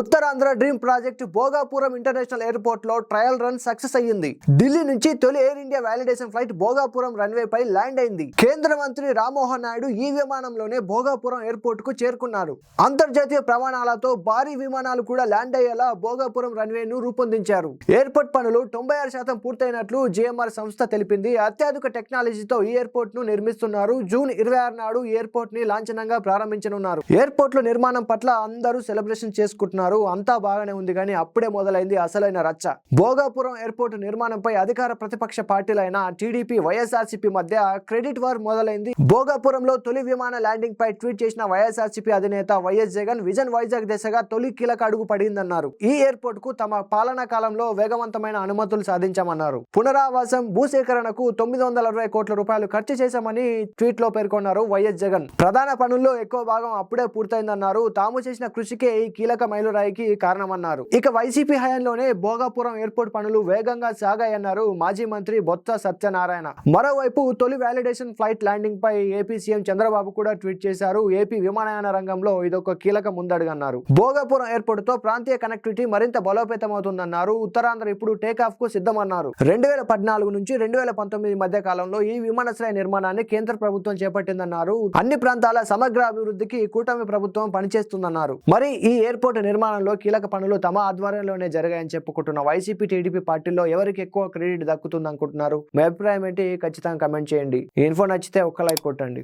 ఉత్తర Uttarandhra dream project Bhogapuram international ఎయిర్పోర్ట్లో trial run success అయ్యింది. ఢిల్లీ నుంచి తొలి Air India validation flight Bhogapuram runway పై land అయింది. కేంద్ర మంత్రి రామ్మోహన్ నాయుడు ఈ విమానంలోనే భోగాపురం ఎయిర్పోర్ట్కు చేరుకున్నారు. అంతర్జాతీయ ప్రమాణాలతో భారీ విమానాలు కూడా ల్యాండ్ అయ్యేలా భోగాపురం రన్వే ను రూపొందించారు. ఎయిర్పోర్ట్ పనులు తొంభై ఆరు శాతం పూర్తయినట్లు జిఎంఆర్ సంస్థ తెలిపింది. అత్యాధునిక టెక్నాలజీతో ఈ ఎయిర్పోర్ట్ను నిర్మిస్తున్నారు. జూన్ ఇరవై ఆరు నాడు ఎయిర్పోర్ట్ని లాంఛనంగా ప్రారంభించనున్నారు. ఎయిర్పోర్ట్లో నిర్మాణం పట్ల అందరూ సెలబ్రేషన్ చేసుకుంటున్నారు. అంతా బాగానే ఉంది కానీ అప్పుడే మొదలైంది అసలైన రచ్చ. భోగాపురం ఎయిర్పోర్ట్ నిర్మాణంపై అధికార ప్రతిపక్ష పార్టీలైన టీడీపీ వైఎస్ఆర్సీపీ మధ్య క్రెడిట్ వార్ మొదలైంది. భోగాపురంలో తొలి విమాన ల్యాండింగ్ పై ట్వీట్ చేసిన వైఎస్ఆర్సీపీ అధినేత వైఎస్ జగన్ విజన్ వైజాగ్ దిశగా తొలి కీలక అడుగు పడిందన్నారు. ఈ ఎయిర్పోర్ట్కు తమ పాలనా కాలంలో వేగవంతమైన అనుమతులు సాధించామన్నారు. పునరావాసం భూసేకరణకు తొమ్మిది వందల అరవై కోట్ల రూపాయలు ఖర్చు చేశామని ట్వీట్లో పేర్కొన్నారు వైఎస్ జగన్. ప్రధాన పనుల్లో ఎక్కువ భాగం అప్పుడే పూర్తయిందన్నారు. తాము చేసిన కృషికే ఈ కీలక మైలురాయికి కారణమన్నారు. ఇక వైసీపీ హయాంలోనే భోగాపురం ఎయిర్పోర్ట్ పనులు వేగంగా సాగాయన్నారు మాజీ మంత్రి బొత్స సత్యనారాయణ. మరోవైపు తొలి వ్యాలిడేషన్ ఫ్లైట్ ల్యాండింగ్ పై ఏపీ సీఎం చంద్రబాబు కూడా ట్వీట్ చేశారు. ఏపీ విమానయాన రంగంలో ఇదొక కీలక ముందడుగన్నారు. భోగాపురం ఎయిర్పోర్ట్తో ప్రాంతీయ కనెక్టివిటీ మరింత బలోపేతమవుతుందన్నారు. ఉత్తరాంధ్ర ఇప్పుడు టేక్ ఆఫ్కు సిద్ధమన్నారు. రెండు వేల పద్నాలుగు నుంచి రెండు వేల పంతొమ్మిది మధ్య కాలంలో ఈ విమానాశ్రయ నిర్మాణాన్ని కేంద్ర ప్రభుత్వం చేపట్టిందన్నారు. అన్ని ప్రాంతాల సమగ్ర అభివృద్ధికి కూటమి ప్రభుత్వం పనిచేస్తుందన్నారు. మరి ఈ ఎయిర్పోర్ట్ నిర్మాణంలో కీలక పనులు తమ ఆధ్వర్యంలోనే జరిగాయని చెప్పుకుంటున్న. వైసీపీ టీడీపీ పార్టీలో ఎవరికి ఎక్కువ క్రెడిట్ దక్కుతుంది అనుకుంటున్నారు మీ అభిప్రాయం ఏంటి? ఖచ్చితంగా కమెంట్ చేయండి. ఇన్ఫో నచ్చితే ఒక్క లైక్ కొట్టండి.